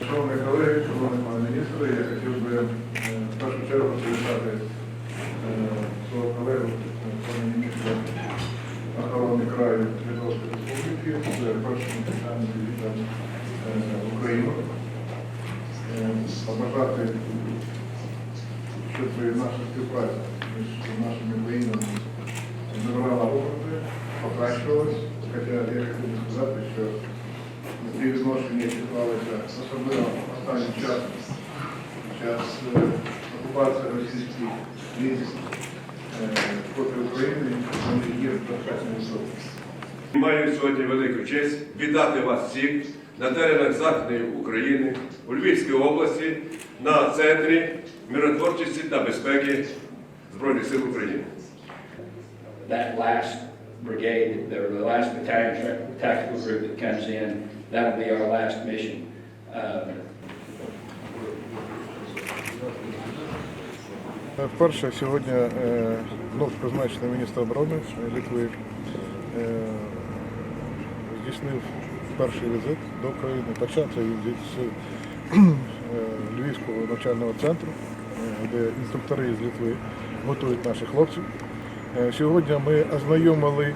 Шановні колеги, шановний пане міністре, я хотів би е, в першу чергу привітати е, свого колегу, е, пана міністра охорони краю Литовської Республіки з першим питанням візитом е, Україну. Побажати, щоб наша співпраця між нашими країнами набирала оберти, покращувалась. Хоча я хотів би сказати, що ці відношення які склалися особливо останнім часом, час е, окупації російських військ е, проти України, вони є достатньо високі. Маю сьогодні велику честь вітати вас всіх на теренах Західної України у Львівській області на центрі миротворчості та безпеки Збройних сил України. that last brigade, the last battalion tactical group that comes in, that'll be our last mission. Uh, Вперше сьогодні е, вновь призначений міністр оборони Литви е, здійснив перший візит до України. Почався він з е, Львівського навчального центру, е, де інструктори з Литви готують наших хлопців. Сьогодні ми ознайомили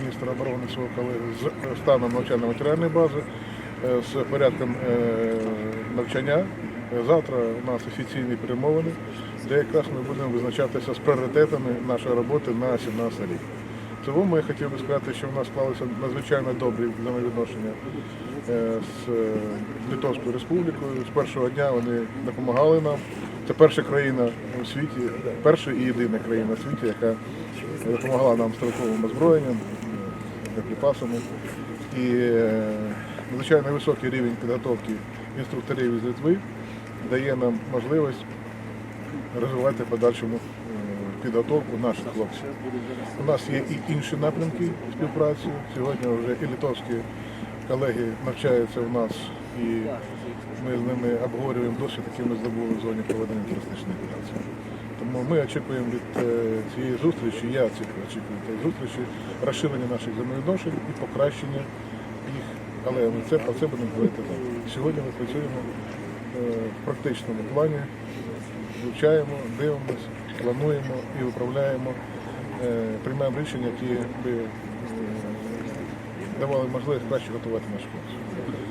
міністра оборони свого колегу з е, станом навчально-матеріальної бази, е, з порядком е, навчання. Завтра у нас офіційні перемовини, де якраз ми будемо визначатися з пріоритетами нашої роботи на 17 рік. Цілому я хотів би сказати, що в нас склалися надзвичайно добрі взаємовідношення з Литовською Республікою. З першого дня вони допомагали нам. Це перша країна у світі, перша і єдина країна у світі, яка допомагала нам стрілковим озброєнням, боєприпасами. І е, надзвичайно високий рівень підготовки інструкторів із Литви дає нам можливість розвивати подальшому е, підготовку наших хлопців. У нас є і інші напрямки співпраці. Сьогодні вже і литовські колеги навчаються в нас, і ми з ними обговорюємо досвід, який ми здобули в зоні проведення терористичної операції. Тому ми очікуємо від е, цієї зустрічі, я очікую, очікую цієї зустрічі, розширення наших взаємовідношень і покращення їх. Але ми це, про це будемо говорити завтра. Сьогодні ми працюємо е, в практичному плані, вивчаємо, дивимося, плануємо і виправляємо, е, приймаємо рішення, які би давали можливість краще готувати наших хлопців.